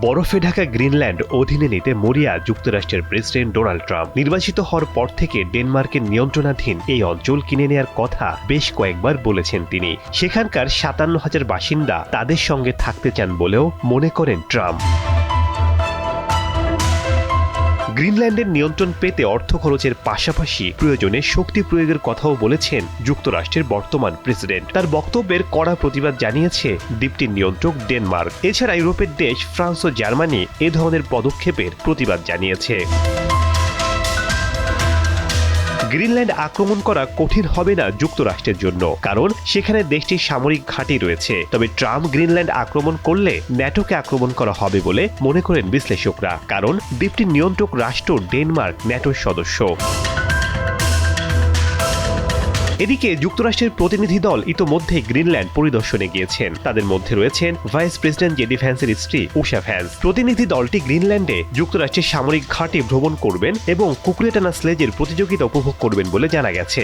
বরফে ঢাকা গ্রিনল্যান্ড অধীনে নিতে মরিয়া যুক্তরাষ্ট্রের প্রেসিডেন্ট ডোনাল্ড ট্রাম্প নির্বাচিত হওয়ার পর থেকে ডেনমার্কের নিয়ন্ত্রণাধীন এই অঞ্চল কিনে নেয়ার কথা বেশ কয়েকবার বলেছেন তিনি। সেখানকার সাতান্ন হাজার বাসিন্দা তাদের সঙ্গে থাকতে চান বলেও মনে করেন ট্রাম্প। গ্রিনল্যান্ডের নিয়ন্ত্রণ পেতে অর্থ খরচের পাশাপাশি প্রয়োজনে শক্তি প্রয়োগের কথাও বলেছেন যুক্তরাষ্ট্রের বর্তমান প্রেসিডেন্ট। তার বক্তব্যের কড়া প্রতিবাদ জানিয়েছে দ্বীপটির নিয়ন্ত্রক ডেনমার্ক। এছাড়া ইউরোপের দেশ ফ্রান্স ও জার্মানি এ ধরনের পদক্ষেপের প্রতিবাদ জানিয়েছে। গ্রিনল্যান্ড আক্রমণ করা কঠিন হবে না যুক্তরাষ্ট্রের জন্য, কারণ সেখানে দেশটির সামরিক ঘাঁটি রয়েছে। তবে ট্রাম্প গ্রিনল্যান্ড আক্রমণ করলে ন্যাটোকে আক্রমণ করা হবে বলে মনে করেন বিশ্লেষকরা, কারণ দ্বীপটির নিয়ন্ত্রক রাষ্ট্র ডেনমার্ক ন্যাটোর সদস্য। এদিকে যুক্তরাষ্ট্রের প্রতিনিধি দল ইতোমধ্যে গ্রিনল্যান্ড পরিদর্শনে গিয়েছেন। তাদের মধ্যে রয়েছেন ভাইস প্রেসিডেন্ট জেডি ভ্যান্সের স্ত্রী উষা ফ্যান্স প্রতিনিধি দলটি গ্রিনল্যান্ডে যুক্তরাষ্ট্রের সামরিক ঘাটে ভ্রমণ করবেন এবং কুকুরেটানা স্লেজের প্রতিযোগিতা উপভোগ করবেন বলে জানা গেছে।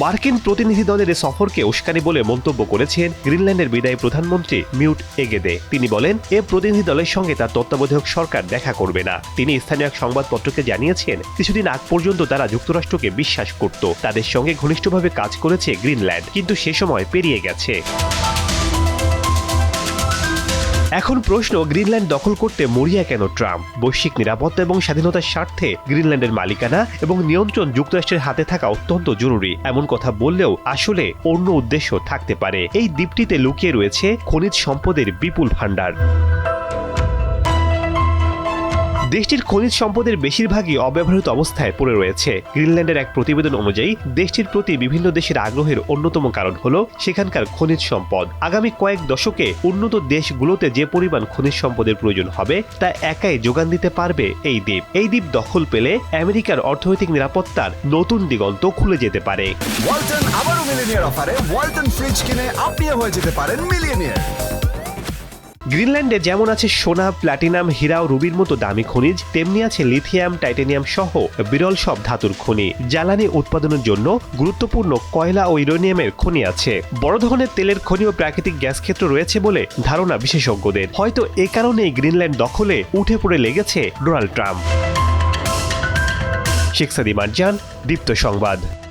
মার্কিন প্রতিনিধি দলের এ সফরকে উস্কানি বলে মন্তব্য করেছেন গ্রিনল্যান্ডের বিদায়ী প্রধানমন্ত্রী মিউট এগেদে। তিনি বলেন, এ প্রতিনিধি দলের সঙ্গে তার তত্ত্বাবধায়ক সরকার দেখা করবে না। তিনি স্থানীয় এক সংবাদপত্রকে জানিয়েছেন, কিছুদিন আগ পর্যন্ত তারা যুক্তরাষ্ট্রকে বিশ্বাস করত। তাদের সঙ্গে ঘনিষ্ঠভাবে কাজ করেছে গ্রিনল্যান্ড, কিন্তু সে সময় পেরিয়ে গেছে। এখন প্রশ্ন, গ্রিনল্যান্ড দখল করতে মরিয়া কেন ট্রাম্প? বৈশ্বিক নিরাপত্তা এবং স্বাধীনতার স্বার্থে গ্রিনল্যান্ডের মালিকানা এবং নিয়ন্ত্রণ যুক্তরাষ্ট্রের হাতে থাকা অত্যন্ত জরুরি। এমন কথা বললেও আসলে অন্য উদ্দেশ্য থাকতে পারে। এই দ্বীপটিতে লুকিয়ে রয়েছে খনিজ সম্পদের বিপুল ভাণ্ডার। দেশটির খনিজ সম্পদের বেশিরভাগই অব্যবহৃত অবস্থায় পড়ে রয়েছে। গ্রিনল্যান্ডের এক প্রতিবেদন অনুযায়ী, দেশটির প্রতি বিভিন্ন দেশের আগ্রহের অন্যতম কারণ হল সেখানকার খনিজ সম্পদ। আগামী কয়েক দশকে উন্নত দেশগুলোতে যে পরিমাণ খনিজ সম্পদের প্রয়োজন হবে, তা একাই যোগান দিতে পারবে এই দ্বীপ। এই দ্বীপ দখল পেলে আমেরিকার অর্থনৈতিক নিরাপত্তার নতুন দিগন্ত খুলে যেতে পারে। ওয়ালটন আবারও মিলিনিয়ার অফারে ওয়ালটন ফ্রিজ কিনে আপনিও হয়ে যেতে পারেন গ্রিনল্যান্ডে যেমন আছে সোনা, প্লাটিনাম হীরা ও রুবির মতো দামি খনিজ, তেমনি আছে লিথিয়াম, টাইটেনিয়াম সহ বিরল সব ধাতুর খনি। জ্বালানি উৎপাদনের জন্য গুরুত্বপূর্ণ কয়লা ও ইউরেনিয়ামের খনি আছে। বড় ধরনের তেলের খনি ও প্রাকৃতিক গ্যাস ক্ষেত্র রয়েছে বলে ধারণা বিশেষজ্ঞদের। হয়তো এ কারণেই গ্রিনল্যান্ড দখলে উঠে পড়ে লেগেছে ডোনাল্ড ট্রাম্প। শেখ মার্জান দীপ্ত সংবাদ।